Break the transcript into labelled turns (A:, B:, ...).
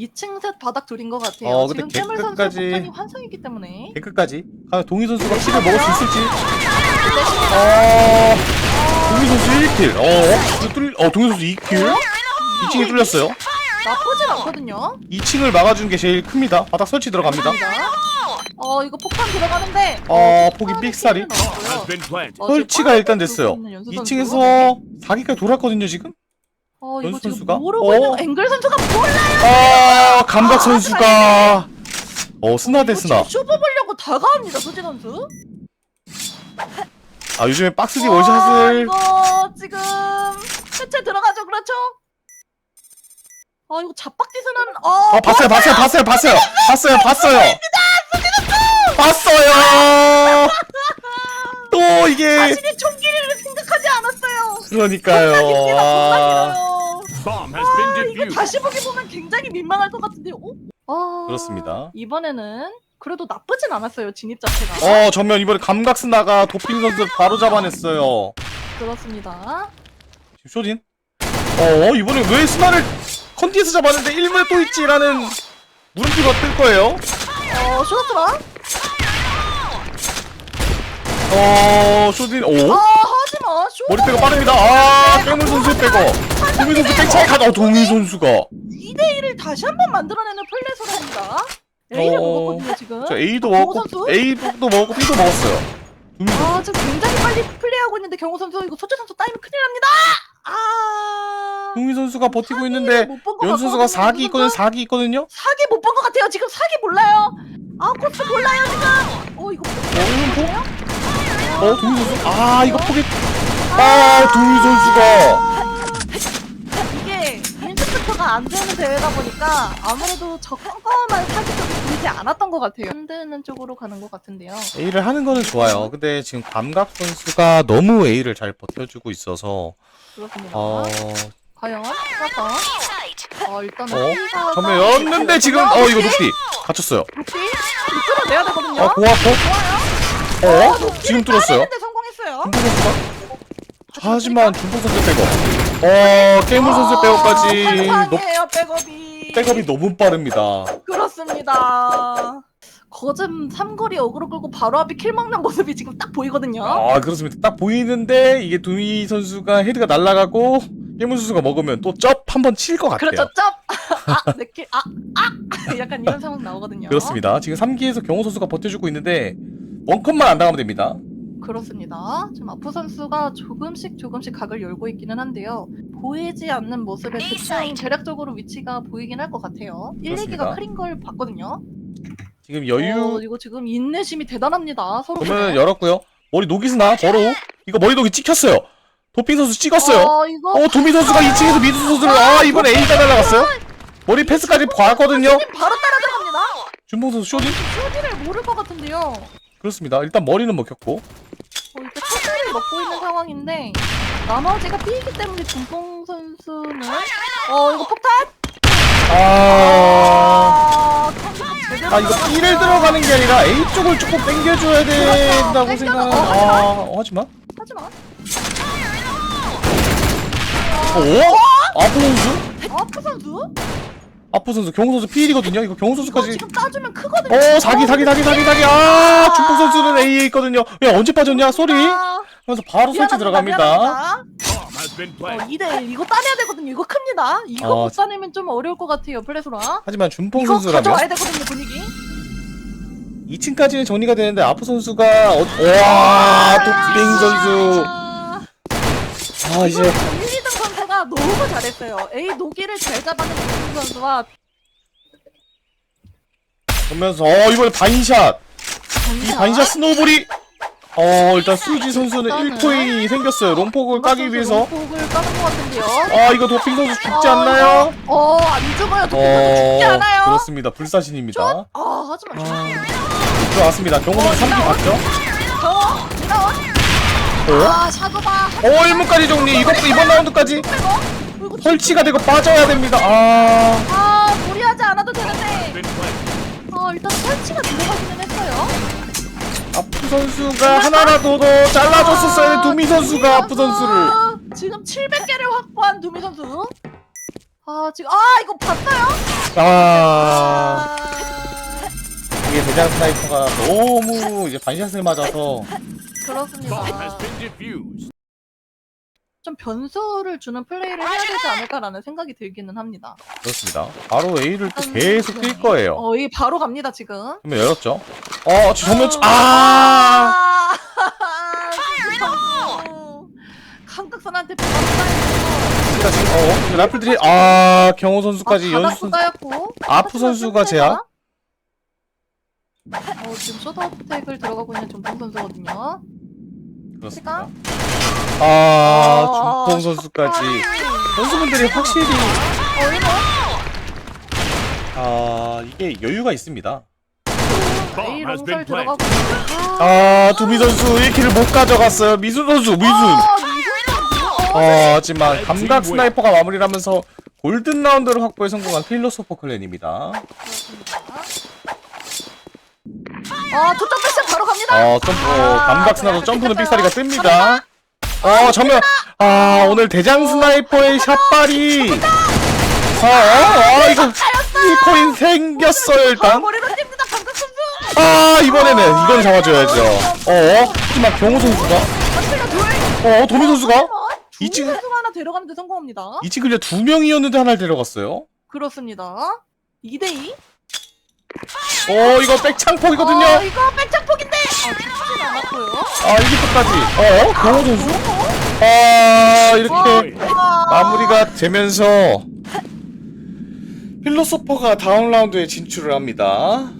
A: 2층 셋 바닥 둘인 것 같아요.
B: 어, 근데
A: 지금 깨물 선수
B: 개끝까지-
A: 폭탄이 환상이기 때문에.
B: 끝까지. 아, 동희 선수가 킬을 먹을 수 있을지. 어, 동희 선수 1킬. 어, 이거 뚫, 어, 동희 선수 2킬. 2층이 뚫렸어요.
A: 나쁘진 않거든요.
B: 2층을 막아준 게 제일 큽니다. 바닥 설치 들어갑니다.
A: 어 이거 폭탄 들어가는데.
B: 어, 폭이
A: 폭탄이
B: 삑사리.
C: been planted.
A: 어,
B: 설치가 일단 됐어요.
A: 들고 있는 연수 선수.
B: 2층에서 4기까지 돌았거든요, 지금.
A: 어 이거
B: 연수
A: 지금
B: 선수가?
A: 모르고
B: 어.
A: 있는 앵글 선수가 몰라요.
B: 아, 감각 선수가. 어, 스나 대 스나.
A: 쇼 뽑으려고 다가옵니다 소지 선수.
B: 아, 요즘에 박스디
A: 어,
B: 원샷을.
A: 이거 지금 해체 들어가죠 그렇죠? 아 이거 잡박짓은 어.
B: 아, 봤어요, 봤어요, 봤어요, 봤어요. 봤어요, 봤어요. 봤어요. 또 이게.
A: 자신이 총기를 생각하지 않았어요.
B: 그러니까요. 아,
A: 다시 보기 보면 굉장히 민망할 것 같은데요. 어? 아,
B: 그렇습니다.
A: 이번에는 그래도 나쁘진 않았어요 진입 자체가.
B: 어, 전면 이번에 감각 스나가 도핑 선수 바로 잡아냈어요.
A: 그렇습니다.
B: 지금 쇼딘? 어, 이번에 왜 스나를 컨디에서 잡았는데 1문에 또 있지라는 물음표가 뜰 거예요.
A: 어 쇼트라.
B: 어, 쇼딘, 오?
A: 아 하지마 쇼.
B: 머리빼가 빠릅니다. 아, 깨물 선수 빼고. 동희 선수 백차에 가다, 어, 동희 선수가.
A: 2대 1을 다시 한 번 만들어내는 플레이를 합니다. A를
B: 어,
A: 먹었거든요 지금.
B: 저 A도
A: 경호
B: 먹었고,
A: 선수?
B: A도 먹었고, B도 먹었어요.
A: 아 지금 굉장히 빨리 플레이하고 있는데 경호 선수 이거 소재 선수 따이면 큰일 납니다. 아.
B: 동희 선수가 버티고 있는데, 연 선수가 4기 있거든요, 4기 있거든요?
A: 사기 못 본 것 같아요. 지금 사기 몰라요. 아 코스 몰라요 지금. 어 이거
B: 어? 어, 동희 선수. 아, 이거 포기. 아, 동희 선수가.
A: 이게 인스트가 안 되는 대회다 보니까 아무래도 저 껌껌한 사기 쪽이 보이지 않았던 것 같아요. 흔드는 쪽으로 가는 것 같은데요.
B: A를 하는 거는 좋아요. 근데 지금 감각 선수가 너무 A를 잘 버텨주고 있어서,
A: 그렇습니다.
B: 어,
A: 과연 어 일단
B: 어? 전면 였는데 지금, 어, 이거 높이. 갇혔어요.
A: 높이 이끌어 내야 되거든요.
B: 어, 고아포? 어? 지금 뚫었어요.
A: 근데 성공했어요.
B: 하지만 준포 선수 빼고. 어, 깨물 선수 빼고까지. 높,
A: 환상이에요 백업이.
B: 백업이 너무 빠릅니다.
A: 그렇습니다. 거즘 삼거리 어그로 끌고 바로 앞에 킬 먹는 모습이 지금 딱 보이거든요.
B: 아, 그렇습니다. 딱 보이는데, 이게 두이 선수가 헤드가 날아가고, 깨물 선수가 먹으면 또 쩝 한 번 칠 것 같아요.
A: 그렇죠. 짭! 아, 내 킬, 아, 아! 약간 이런 상황 나오거든요.
B: 그렇습니다. 지금 3기에서 경호 선수가 버텨주고 있는데, 원컷만 안 당하면 됩니다.
A: 그렇습니다. 지금 아프 선수가 조금씩 조금씩 각을 열고 있기는 한데요. 보이지 않는 모습에 대충 대략적으로 위치가 보이긴 할 것 같아요. 1,
B: 그렇습니다.
A: 2기가 클린 걸 봤거든요.
B: 지금
A: 어,
B: 여유,
A: 이거 지금 인내심이 대단합니다. 서로.
B: 보면 열었고요. 머리 녹이스나, 버로. 이거 머리 녹이 찍혔어요. 도핑 선수 찍었어요.
A: 어, 이거
B: 어, 도미 선수가 2층에서 미드 선수를, 아, 이번 A가 날아갔어요? 머리 패스까지 봤거든요.
A: 바로 따라 들어갑니다.
B: 준봉 선수 쇼딩?
A: 쇼디를 모를 것 같은데요.
B: 그렇습니다. 일단 머리는 먹혔고.
A: 어, 먹고 있는 상황인데 나머지가 B이기 때문에 준봉 선수는 어 이거 폭탄?
B: 아,
A: 아, 제대로
B: 아 이거 B를 들어가는 게 아니라 A 쪽을 조금 당겨줘야 된다고
A: 땡겨서-
B: 생각하는,
A: 어,
B: 아, 어, 하지만.
A: 하지마.
B: 어? 아프 선수?
A: 아프 선수?
B: 아프 선수, 경호 선수 B이거든요. 이거 경호
A: 이거
B: 선수까지.
A: 지금 따주면 크거든요.
B: 어, 사기, 사기, 사기, 사기, 사기. 아, 준봉 선수는 A에 있거든요. 야, 언제 빠졌냐? 소리.
A: 아,
B: 하면서 바로 설치 들어갑니다.
A: 미안합니다.
C: Bomb has been
A: 어,
C: planted.
A: 2대1 이거 따내야 되거든요. 이거 큽니다. 이거
B: 어,
A: 못 따내면 좀 어려울 것 같아요. 플레소라.
B: 하지만 준봉
A: 이거
B: 선수라면
A: 가져와야 되거든요. 분위기.
B: 2층까지는 정리가 되는데 아프 선수가 어, 와 도핑 선수
A: 아,
B: 아 이제
A: 1, 2등 선수가 너무 잘했어요. A 노기를 잘 잡아낸 도승 선수와
B: 보면서 어 이번에 바인샷 이 바인샷 스노우볼이 어 일단 수지 선수는
A: 일단은
B: 1코인이 생겼어요 롱폭을 까기 위해서
A: 폭을 까는 것 같은데요.
B: 아 이거 도핑 선수 죽지
A: 어,
B: 않나요?
A: 이거- 어, 안 죽어요. 도핑 선수 죽지
B: 어
A: 않아요.
B: 그렇습니다 불사신입니다
A: 아, 하지마.
B: 아, 들어왔습니다 경호 선수 3기 봤죠?
A: 어, 이나원.
B: 어?
A: 아, 샤도바.
B: 어 1문까지 정리 이것도 이번 라운드까지 설치가 되고 빠져야 됩니다 아
A: 아, 무리하지 않아도 되는데. 어, 일단 설치가.
B: 아프 선수가 하나라도 더 잘라줬었어요 두미 선수가 아프 선수를
A: 지금 700개를 확보한 두미 선수. 아 지금 아 이거 봤어요?
B: 아,
A: 아
B: 이게 대장 스나이퍼가 너무 이제 반샷을 맞아서
A: 그렇습니다.
C: Bomb has been defused.
A: 좀 변수를 주는 플레이를 해야 되지 않을까라는 생각이 들기는 합니다.
B: 그렇습니다. 바로 A를 또 계속 뛸 거예요.
A: 어, 이 바로 갑니다 지금.
B: 그러면 열었죠. 어, 저 정면 아,
A: 아, 감각선한테 반갑다요.
B: 진짜 지금 어, 라플들이 아, 경호 선수까지
A: 아,
B: 연수
A: 바닥구가였고.
B: 아프 선수가 제압.
A: 어, 지금 쇼트어택을 들어가고 있는 중동 선수거든요.
B: 그렇습니다. 아,
A: 어,
B: 중통 선수까지 선수분들이 확실히
A: 어,
B: 아, 이게 여유가 있습니다.
C: Bomb has been planted.
B: 아, 두비 선수 1킬을 못 가져갔어요. 미순 선수, 미순.
A: 아. 어,
B: 어, 하지만 감각 스나이퍼가 마무리를 하면서 골든 라운드를 확보에 성공한 필로소퍼 클랜입니다.
A: 아, 초점 패션 바로 갑니다.
B: 어, 점프, 어, 감각 스나도 점프는 삑사리가 뜹니다. 어, 정면, 아, 오늘 대장 스나이퍼의 샷발이. 어, 어, 어, 이거, 1코인 생겼어요, 일단.
A: 머리로 찝니다, 감각 선수.
B: 아, 이번에는, 이건 잡아줘야죠. 어, 하지만 경호 선수가,
A: 둘.
B: 어, 도미 선수가,
A: 이층 선수가 하나 데려가는데 성공합니다.
B: 이 친구 두 명이었는데 하나를 데려갔어요.
A: 그렇습니다. 2대2.
B: 어, 이거 백창폭이거든요.
A: 어, 이거 백장폭인데. 아, 죽지는 않았고요.
B: 아, 이게 끝까지. 어, 경호 선수. 아, 이렇게.
A: 와.
B: 마무리가 되면서 필로소퍼가 다음 라운드에 진출을 합니다.